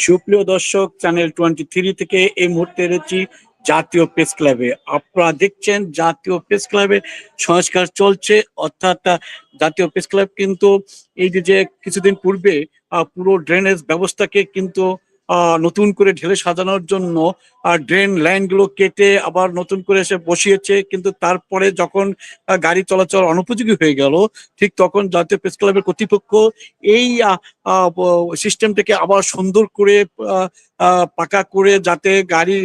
সুপ্রিয় দর্শক channel twenty three থেকে এই মুহূর্তে রয়েছি জাতীয় প্রেস ক্লাবে আপনারা দেখছেন জাতীয় প্রেস ক্লাবে সংস্কার চলছে, অর্থাৎ জাতীয় প্রেস ক্লাব কিন্তু এই যে কিছুদিন পূর্বে পুরো ড্রেনেজ ব্যবস্থাকে কিন্তু নতুন করে ঢেলে সাজানোর জন্য ড্রেন লাইনগুলো কেটে আবার নতুন করে এসে বসিয়েছে। কিন্তু তারপরে যখন গাড়ি চলাচল অনুপযোগী হয়ে গেল, ঠিক তখন জাতীয় প্রেস ক্লাবের কর্তৃপক্ষ এই সিস্টেমটাকে আবার সুন্দর করে পাকা করে যাতে গাড়ি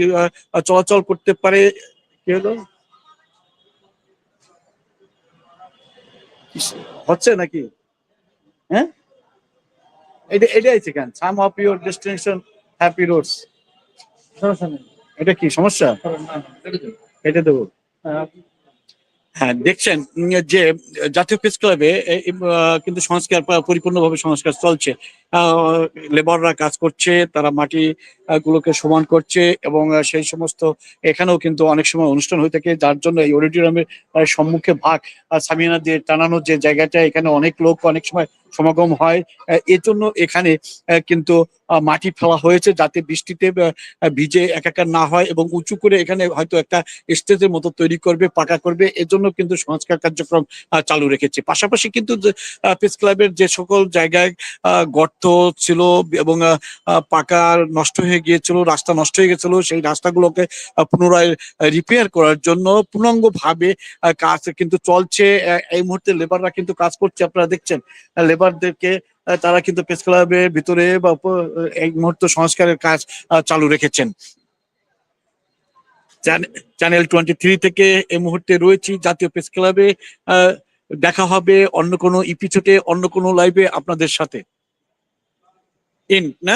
চলাচল করতে পারে। হচ্ছে নাকি? হ্যাঁ? এটা, এটাই কেন some of your destination happy roads এটা কি সমস্যা? এটা দেবো। হ্যাঁ দেখছেন যে জাতীয় প্রেস ক্লাবে কিন্তু সংস্কার পরিপূর্ণভাবে সংস্কার চলছে। লেবাররা কাজ করছে তারা মাটি গুলোকে সমান করছে এবং সেই সমস্ত এখানেও কিন্তু অনেক সময় অনুষ্ঠান হয়ে থাকে যার জন্য এই অডিটোরিয়ামের সম্মুখে ভাগ আহ, সামিয়ানা দিয়ে টানানোর যে জায়গাটা এখানে অনেক লোক অনেক সময় সমাগম হয় আহ, এর জন্য এখানে কিন্তু মাটি ফেলা হয়েছে যাতে বৃষ্টিতে ভিজে একাকার না হয় এবং উঁচু করে এখানে হয়তো একটা স্টেজের মতো তৈরি করবে পাকা করবে এজন্য কিন্তু সংস্কার কার্যক্রম চালু রেখেছে। পাশাপাশি কিন্তু প্রেস ক্লাবের যে সকল জায়গায় গর্ত ছিল এবং পাকা নষ্ট হয়ে গিয়েছিল রাস্তা নষ্ট হয়ে গেছিল সেই রাস্তাগুলোকে পুনরায় রিপেয়ার করার জন্য পূর্ণাঙ্গ ভাবে কাজ কিন্তু চলছে এই মুহূর্তে লেবাররা কিন্তু কাজ করছে আপনারা দেখছেন লেবারদেরকে তারা কিন্তু প্রেস ক্লাবের ভিতরে বা এক মুহূর্ত সংস্কারের কাজ চালু রেখেছেন। চ্যানেল টোয়েন্টি থ্রি থেকে এই মুহূর্তে রয়েছি। জাতীয় প্রেস ক্লাবে দেখা হবে অন্য কোনো ইপিসোডে অন্য কোনো লাইভে আপনাদের সাথে। ইন, না?